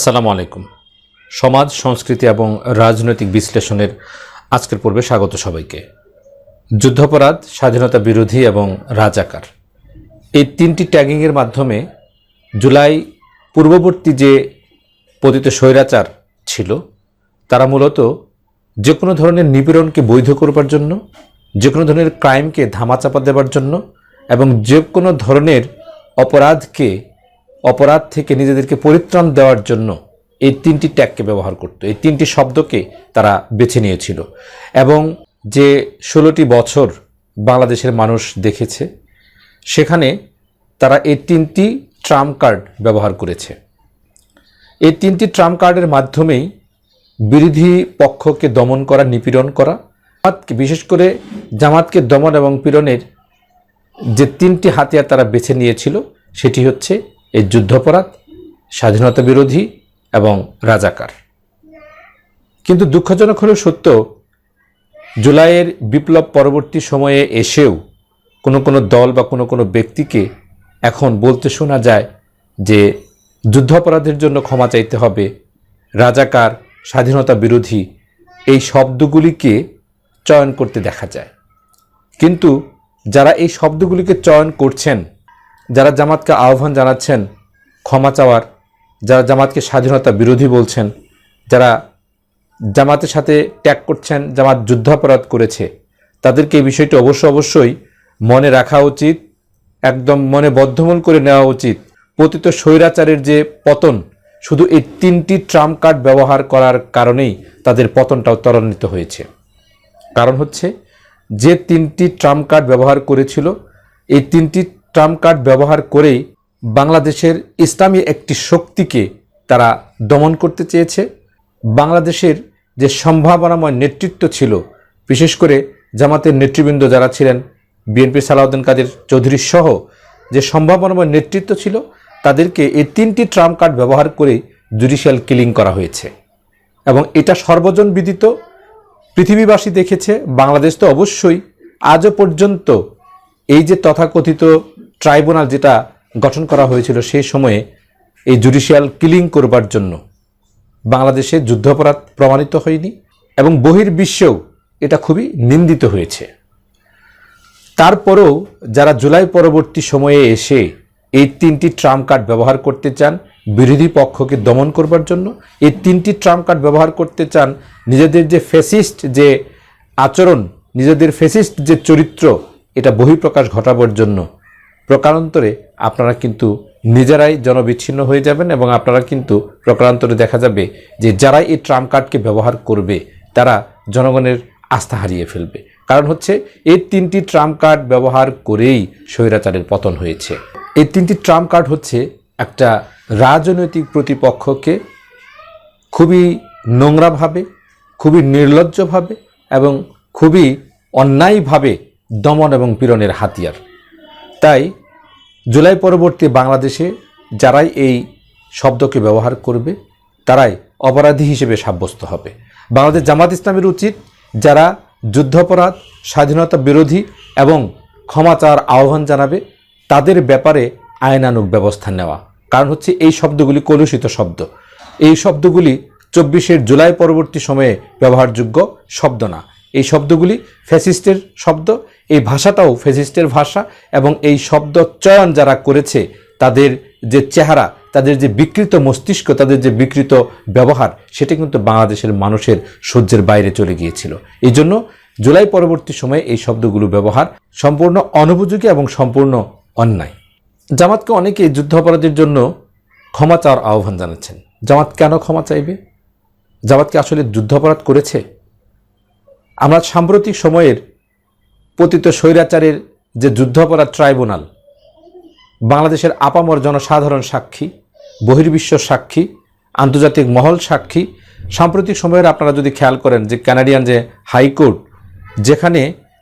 আসসালামু আলাইকুম। সমাজ, সংস্কৃতি এবং রাজনৈতিক বিশ্লেষণের আজকের পর্বে স্বাগত সবাইকে। যুদ্ধাপরাধ, স্বাধীনতা বিরোধী এবং রাজাকার। এই তিনটি ট্যাগিংয়ের মাধ্যমে জুলাই পূর্ববর্তী যে পতিত স্বৈরাচার ছিল, তারা মূলত যে কোনো ধরনের নিপীড়নকে বৈধ করবার জন্য যে কোনো ধরনের ক্রাইমকে ধামাচাপা দেবার জন্য এবং যে কোনো ধরনের অপরাধকে অপরাধ থেকে নিজেদেরকে পরিত্রাণ দেওয়ার জন্য এই তিনটি ট্যাগকে ব্যবহার করত। এই তিনটি শব্দকে তারা বেছে নিয়েছিল। এবং যে ষোলোটি বছর বাংলাদেশের মানুষ দেখেছে, সেখানে তারা এই তিনটি ট্রাম কার্ড ব্যবহার করেছে। এই তিনটি ট্রাম কার্ডের মাধ্যমেই বিরোধী পক্ষকে দমন করা, নিপীড়ন করা, জামাতকে, বিশেষ করে জামাতকে দমন এবং পীড়নের যে তিনটি হাতিয়ার তারা বেছে নিয়েছিল, সেটি হচ্ছে এই যুদ্ধাপরাধ, স্বাধীনতা বিরোধী এবং রাজাকার। কিন্তু দুঃখজনক হলেও সত্য, জুলাইয়ের বিপ্লব পরবর্তী সময়ে এসেও কোনো কোনো দল বা কোনো কোনো ব্যক্তিকে এখন বলতে শোনা যায় যে যুদ্ধাপরাধের জন্য ক্ষমা চাইতে হবে, রাজাকার, স্বাধীনতা বিরোধী এই শব্দগুলিকে চয়ন করতে দেখা যায়। কিন্তু যারা এই শব্দগুলিকে চয়ন করছেন যারা জামাতকে আহ্বান জানাচ্ছেন, ক্ষমা চাওয়ার, যারা জামাতকে স্বাধীনতা বিরোধী বলছেন, যারা জামাতের সাথে ট্যাগ করছেন, জামাত যুদ্ধাপরাধ করেছে, তাদেরকে এই বিষয়টি অবশ্য অবশ্যই মনে রাখা উচিত, একদম মনে বদ্ধমূল করে নেওয়া উচিত। পতিত স্বৈরাচারের যে পতন, শুধু এই তিনটি ট্রাম্প কার্ড ব্যবহার করার কারণেই তাদের পতনটাও ত্বরান্বিত হয়েছে। কারণ হচ্ছে, যে তিনটি ট্রাম্প কার্ড ব্যবহার করেছিল, এই তিনটি ট্রাম্প কার্ড ব্যবহার করেই বাংলাদেশের ইসলামী একটি শক্তিকে তারা দমন করতে চেয়েছে। বাংলাদেশের যে সম্ভাবনাময় নেতৃত্ব ছিল, বিশেষ করে জামাতের নেতৃবৃন্দ যারা ছিলেন, বিএনপি সালাউদ্দিন কাদের চৌধুরী সহ যে সম্ভাবনাময় নেতৃত্ব ছিল, তাদেরকে এই তিনটি ট্রাম্প কার্ড ব্যবহার করেই জুডিশিয়াল কিলিং করা হয়েছে। এবং এটা সর্বজন বিদিত, পৃথিবীবাসী দেখেছে, বাংলাদেশ তো অবশ্যই আজও পর্যন্ত এই যে তথাকথিত ট্রাইব্যুনাল যেটা গঠন করা হয়েছিল সেই সময়ে এই জুডিশিয়াল কিলিং করবার জন্য বাংলাদেশে যুদ্ধাপরাধ প্রমাণিত হয়নি এবং বহির্বিশ্বেও এটা খুবই নিন্দিত হয়েছে। তারপরেও যারা জুলাই পরবর্তী সময়ে এসে এই তিনটি ট্রাম্প কার্ড ব্যবহার করতে চান, বিরোধী পক্ষকে দমন করবার জন্য এই তিনটি ট্রাম্প কার্ড ব্যবহার করতে চান, নিজেদের যে ফেসিস্ট যে আচরণ, নিজেদের ফেসিস্ট যে চরিত্র, এটা বহিঃপ্রকাশ ঘটাবার জন্য প্রকারান্তরে আপনারা কিন্তু নিজেরাই জনবিচ্ছিন্ন হয়ে যাবেন এবং আপনারা কিন্তু প্রকারান্তরে দেখা যাবে যে যারা এই ট্রাম্প কার্ডকে ব্যবহার করবে, তারা জনগণের আস্থা হারিয়ে ফেলবে। কারণ হচ্ছে, এই তিনটি ট্রাম্প কার্ড ব্যবহার করেই স্বৈরাচারের পতন হয়েছে। এই তিনটি ট্রাম্প কার্ড হচ্ছে একটা রাজনৈতিক প্রতিপক্ষকে খুবই নোংরাভাবে, খুবই নির্লজ্জভাবে এবং খুবই অন্যায়ভাবে দমন এবং পীড়নের হাতিয়ার। তাই জুলাই পরবর্তী বাংলাদেশে যারাই এই শব্দকে ব্যবহার করবে, তারাই অপরাধী হিসেবে সাব্যস্ত হবে। বাংলাদেশ জামাত ইসলামের উচিত যারা যুদ্ধাপরাধ, স্বাধীনতা বিরোধী এবং ক্ষমা চাওয়ার আহ্বান জানাবে, তাদের ব্যাপারে আইনানুগ ব্যবস্থা নেওয়া। কারণ হচ্ছে এই শব্দগুলি কলুষিত শব্দ। এই শব্দগুলি চব্বিশের জুলাই পরবর্তী সময়ে ব্যবহারযোগ্য শব্দ না। শব্দগুলি ফ্যাসিস্টের শব্দ, এই ভাষাটাও ফ্যাসিস্টের ভাষা এবং এই শব্দ চয়ন যারা করেছে, তাদের যে চেহারা, তাদের যে বিকৃত মস্তিষ্ক, তাদের যে বিকৃত ব্যবহার, সেটা কিন্তু বাংলাদেশের মানুষের সহ্যের বাইরে চলে গিয়েছিল। এই জন্য জুলাই পরবর্তী সময়ে এই শব্দগুলো ব্যবহার সম্পূর্ণ অনুপযোগী এবং সম্পূর্ণ অন্যায়। জামাতকে অনেকে যুদ্ধাপরাধের জন্য ক্ষমা চাওয়ার আহ্বান জানাচ্ছেন। জামাত কেন ক্ষমা চাইবে? জামাতকে আসলে যুদ্ধাপরাধ করেছে? আমরা সাম্প্রতিক সময়ের পতিত স্বৈরাচারের যে যুদ্ধাপরাধ ট্রাইব্যুনাল, বাংলাদেশের আপামর জনসাধারণ সাক্ষী, বহির্বিশ্ব সাক্ষী, আন্তর্জাতিক মহল সাক্ষী, সাম্প্রতিক সময়ের আপনারা যদি খেয়াল করেন যে কানাডিয়ান যে হাইকোর্ট, যেখানে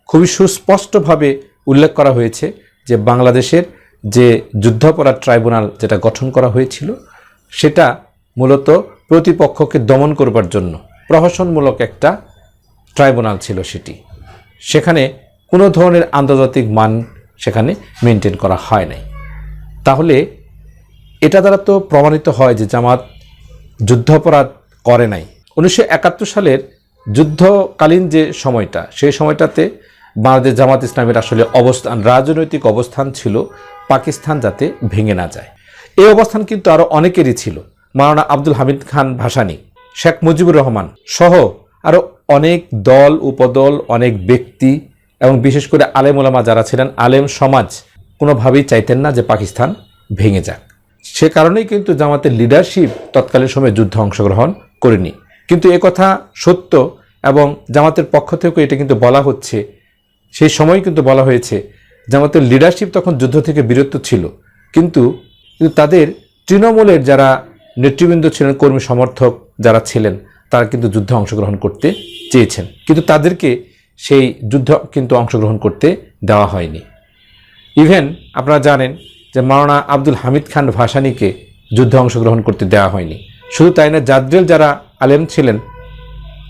খুবই সুস্পষ্টভাবে উল্লেখ করা হয়েছে যে বাংলাদেশের যে যুদ্ধাপরাধ ট্রাইব্যুনাল যেটা গঠন করা হয়েছিল, সেটা মূলত প্রতিপক্ষকে দমন করবার জন্য প্রহসনমূলক একটা ট্রাইব্যুনাল ছিল সেটি। সেখানে কোনো ধরনের আন্তর্জাতিক মান সেখানে মেনটেন করা হয় নাই। তাহলে এটা দ্বারা তো প্রমাণিত হয় যে জামাত যুদ্ধাপরাধ করে নাই। উনিশশো একাত্তর সালের যুদ্ধকালীন যে সময়টা, সেই সময়টাতে বাংলাদেশ জামাত ইসলামের আসলে অবস্থান, রাজনৈতিক অবস্থান ছিল পাকিস্তান যাতে ভেঙে না যায়। এই অবস্থান কিন্তু আরও অনেকেরই ছিল। মাওলানা আব্দুল হামিদ খান ভাসানি, শেখ মুজিবুর রহমান সহ আরও অনেক দল, উপদল, অনেক ব্যক্তি এবং বিশেষ করে আলেম ওলামা যারা ছিলেন, আলেম সমাজ কোনোভাবেই চাইতেন না যে পাকিস্তান ভেঙে যাক। সে কারণেই কিন্তু জামাতের লিডারশিপ তৎকালীন সময়ে যুদ্ধে অংশগ্রহণ করেনি। কিন্তু এ কথা সত্য এবং জামাতের পক্ষ থেকেও এটা কিন্তু বলা হচ্ছে। সেই সময় কিন্তু বলা হয়েছে, জামাতের লিডারশিপ তখন যুদ্ধ থেকে বিরত ছিল। কিন্তু কিন্তু তাদের তৃণমূলের যারা নেতৃবৃন্দ ছিলেন, কর্মী সমর্থক যারা ছিলেন তারা কিন্তু যুদ্ধে অংশগ্রহণ করতে চেয়েছেন। কিন্তু তাদেরকে সেই যুদ্ধ কিন্তু অংশগ্রহণ করতে দেওয়া হয়নি। ইভেন আপনারা জানেন যে মাওলানা আব্দুল হামিদ খান ভাসানিকে যুদ্ধে অংশগ্রহণ করতে দেওয়া হয়নি। শুধু তাই না, জাদ্রেল যারা আলেম ছিলেন,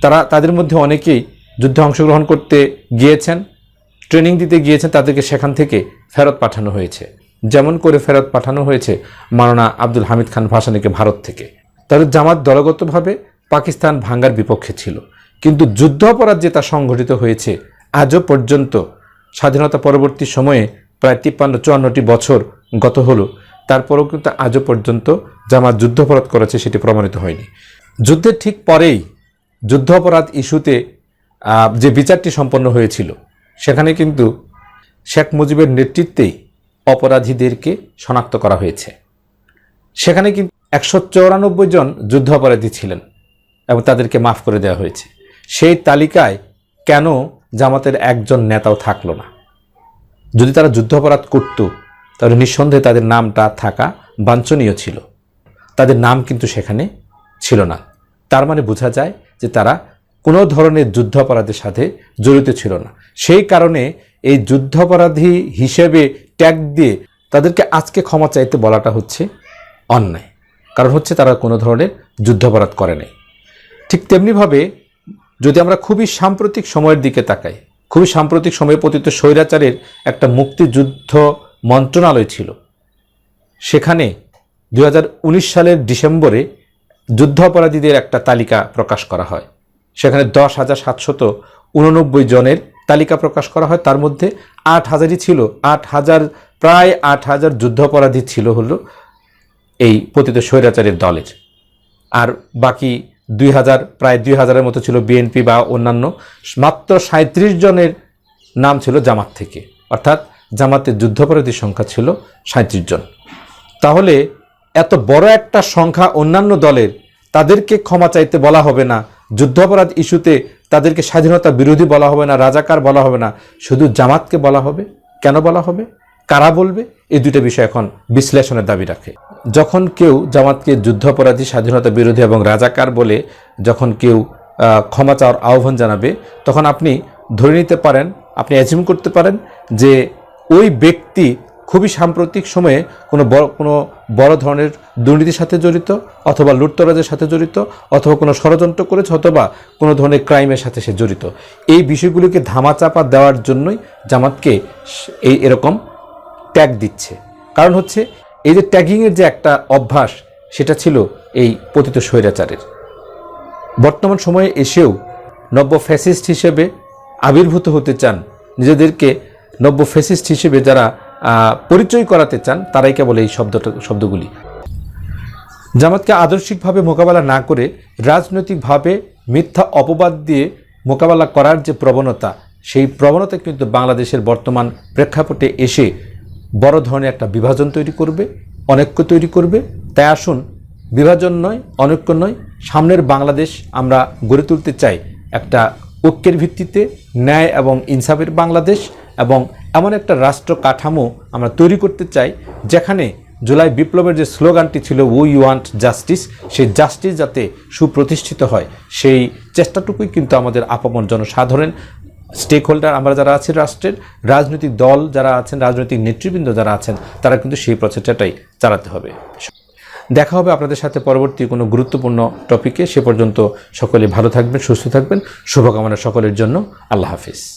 তারা তাদের মধ্যে অনেকেই যুদ্ধে অংশগ্রহণ করতে গিয়েছেন, ট্রেনিং দিতে গিয়েছেন, তাদেরকে সেখান থেকে ফেরত পাঠানো হয়েছে। যেমন করে ফেরত পাঠানো হয়েছে মাওলানা আব্দুল হামিদ খান ভাসানিকে ভারত থেকে। তাদের জামাত দলগতভাবে পাকিস্তান ভাঙ্গার বিপক্ষে ছিল। কিন্তু যুদ্ধ অপরাধ যে তা সংঘটিত হয়েছে, আজও পর্যন্ত স্বাধীনতা পরবর্তী সময়ে প্রায় তিপ্পান্ন, চুয়ান্নটি বছর গত হলো। তারপরেও কিন্তু আজও পর্যন্ত জামাত যুদ্ধাপরাধ করেছে সেটি প্রমাণিত হয়নি। যুদ্ধের ঠিক পরেই যুদ্ধাপরাধ ইস্যুতে যে বিচারটি সম্পন্ন হয়েছিল, সেখানে কিন্তু শেখ মুজিবের নেতৃত্বেই অপরাধীদেরকে শনাক্ত করা হয়েছে। সেখানে কিন্তু একশো চৌরানব্বই জন যুদ্ধ অপরাধী ছিলেন। এবং তাদেরকে মাফ করে দেওয়া হয়েছে। সেই তালিকায় কেন জামাতের একজন নেতাও থাকল না? যদি তারা যুদ্ধাপরাধ করত, তাহলে নিঃসন্দেহে তাদের নামটা থাকা বাঞ্ছনীয় ছিল। তাদের নাম কিন্তু সেখানে ছিল না। তার মানে বোঝা যায় যে তারা কোনো ধরনের যুদ্ধাপরাধের সাথে জড়িত ছিল না। সেই কারণে এই যুদ্ধাপরাধী হিসেবে ট্যাগ দিয়ে তাদেরকে আজকে ক্ষমা চাইতে বলাটা হচ্ছে অন্যায়। কারণ হচ্ছে তারা কোনো ধরনের যুদ্ধাপরাধ করে নাই। ঠিক তেমনিভাবে যদি আমরা খুবই সাম্প্রতিক সময়ের দিকে তাকাই, খুবই সাম্প্রতিক সময়ে পতিত স্বৈরাচারের একটা মুক্তিযুদ্ধ মন্ত্রণালয় ছিল। সেখানে দু হাজার উনিশ সালের ডিসেম্বরে যুদ্ধ অপরাধীদের একটা তালিকা প্রকাশ করা হয়। সেখানে দশ হাজার সাতশত উননব্বই জনের তালিকা প্রকাশ করা হয়। তার মধ্যে আট হাজারই ছিল, আট হাজার, প্রায় আট হাজার যুদ্ধ অপরাধী ছিল হলো এই পতিত স্বৈরাচারের দলের। আর বাকি দুই হাজার, প্রায় দুই হাজারের মতো ছিল বিএনপি বা অন্যান্য। মাত্র সাঁত্রিশ জনের নাম ছিল জামাত থেকে। অর্থাৎ জামাতের যুদ্ধাপরাধীর সংখ্যা ছিল সাঁত্রিশ জন। তাহলে এত বড় একটা সংখ্যা অন্যান্য দলের, তাদেরকে ক্ষমা চাইতে বলা হবে না। যুদ্ধাপরাধ ইস্যুতে তাদেরকে স্বাধীনতা বিরোধী বলা হবে না, রাজাকার বলা হবে না। শুধু জামাতকে বলা হবে? কেন বলা হবে? কারা বলবে? এই দুটো বিষয় এখন বিশ্লেষণের দাবি রাখে। যখন কেউ জামাতকে যুদ্ধাপরাধী, স্বাধীনতা বিরোধী এবং রাজাকার বলে যখন কেউ ক্ষমা চাওয়ার আহ্বান জানাবে, তখন আপনি ধরে নিতে পারেন, আপনি অ্যাজিউম করতে পারেন যে ওই ব্যক্তি খুবই সাম্প্রতিক সময়ে কোনো বড় কোনো বড় ধরনের দুর্নীতির সাথে জড়িত অথবা লুটতরাজের সাথে জড়িত অথবা কোনো ষড়যন্ত্র করেছে অথবা কোনো ধরনের ক্রাইমের সাথে সে জড়িত। এই বিষয়গুলিকে ধামাচাপা দেওয়ার জন্যই জামাতকে এই এরকম ট্যাগ দিচ্ছে। কারণ হচ্ছে এই যে ট্যাগিংয়ের যে একটা অভ্যাস, সেটা ছিল এই পতিত স্বৈরাচারের। বর্তমান সময়ে এসেও নব্য ফ্যাসিস্ট হিসেবে আবির্ভূত হতে চান, নিজেদেরকে নব্য ফ্যাসিস্ট হিসেবে যারা পরিচয় করাতে চান, তারাই কেবল এই শব্দটা, শব্দগুলি। জামাতকে আদর্শিকভাবে মোকাবেলা না করে রাজনৈতিকভাবে মিথ্যা অপবাদ দিয়ে মোকাবেলা করার যে প্রবণতা, সেই প্রবণতা কিন্তু বাংলাদেশের বর্তমান প্রেক্ষাপটে এসে বড় ধরনের একটা বিভাজন তৈরি করবে, অনৈক্য তৈরি করবে। তাই আসুন, বিভাজন নয়, অনৈক্য নয়, সামনের বাংলাদেশ আমরা গড়ে তুলতে চাই। একটা ঐক্যের ভিত্তিতে ন্যায় এবং ইনসাফের বাংলাদেশ এবং এমন একটা রাষ্ট্র কাঠামো আমরা তৈরি করতে চাই, যেখানে জুলাই বিপ্লবের যে স্লোগানটি ছিল উই ওয়ান্ট জাস্টিস সেই জাস্টিস যাতে সুপ্রতিষ্ঠিত হয়। সেই চেষ্টাটুকুই কিন্তু আমাদের আপামর জনসাধারণ স্টেক হোল্ডার আমরা যারা আছি রাষ্ট্রের, রাজনৈতিক দল যারা আছেন, রাজনৈতিক নেতৃবৃন্দ যারা আছেন, তারা কিন্তু সেই প্রচেষ্টাটাই চালাতে হবে। দেখা হবে আপনাদের সাথে পরবর্তী কোনো গুরুত্বপূর্ণ টপিকে সে পর্যন্ত সকলে ভালো থাকবেন, সুস্থ থাকবেন। শুভকামনা সকলের জন্য। আল্লাহ হাফিজ।